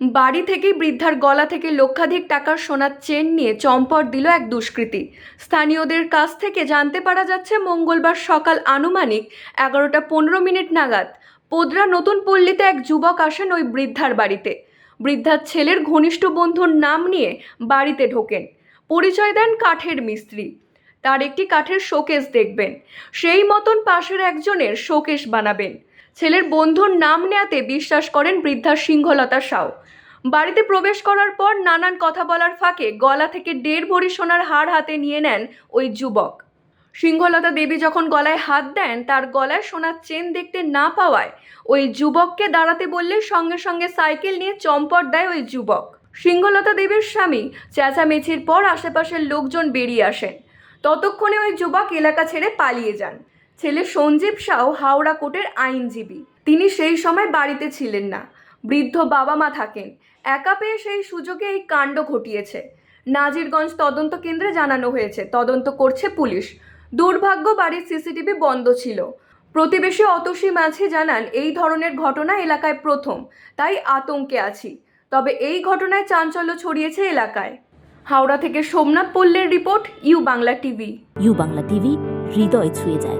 বাড়ি থেকেই বৃদ্ধার গলা থেকে লক্ষাধিক টাকার সোনার চেন নিয়ে চম্পট দিল এক দুষ্কৃতী। স্থানীয়দের কাছ থেকে জানতে পারা যাচ্ছে, মঙ্গলবার সকাল আনুমানিক এগারোটা পনেরো মিনিট নাগাদ পোদরা নতুন পল্লীতে এক যুবক আসেন ওই বৃদ্ধার বাড়িতে। বৃদ্ধার ছেলের ঘনিষ্ঠ বন্ধুর নাম নিয়ে বাড়িতে ঢোকেন। পরিচয় দেন কাঠের মিস্ত্রি। তার একটি কাঠের শোকেস দেখবেন। সেই মতন পাশের একজনের শোকেস বানাবেন। ছেলের বন্ধুর নাম নেয়াতে বিশ্বাস করেন বৃদ্ধা সিংহলতা সাউ। বাড়িতে প্রবেশ করার পর নানান কথা বলার ফাঁকে গলা থেকে দেড় ভরি সোনার হার হাতে নিয়ে নেন ওই যুবক। সিংহলতা দেবী যখন গলায় হাত দেন, তার গলায় সোনার চেন দেখতে না পাওয়ায় ওই যুবককে দাঁড়াতে বললে সঙ্গে সঙ্গে সাইকেল নিয়ে চম্পট দেয় ওই যুবক। সিংহলতা দেবীর স্বামী চেঁচামেচির পর আশেপাশের লোকজন বেরিয়ে আসেন। ততক্ষণে ওই যুবক এলাকা ছেড়ে পালিয়ে যান। ছেলে সঞ্জীব সাউ হাওড়া কোর্টের আইনজীবী। তিনি সেই সময় বাড়িতে ছিলেন না। বৃদ্ধ বাবা মা থাকেন। একা পেয়ে সেই সুযোগে এই কাণ্ড ঘটিয়েছে। নাজিরগঞ্জ তদন্ত কেন্দ্রে জানানো হয়েছে, তদন্ত করছে পুলিশ। দুর্ভাগ্য বাড়ির সিসিটিভি বন্ধ ছিল। প্রতিবেশী অতসী মাঝি জানান, এই ধরনের ঘটনা এলাকায় প্রথম, তাই আতঙ্কে আছি। তবে এই ঘটনায় চাঞ্চল্য ছড়িয়েছে এলাকায়। হাওড়া থেকে Somnath পল্লের report, U Bangla TV. U Bangla TV, হৃদয় ছুঁয়ে যায়।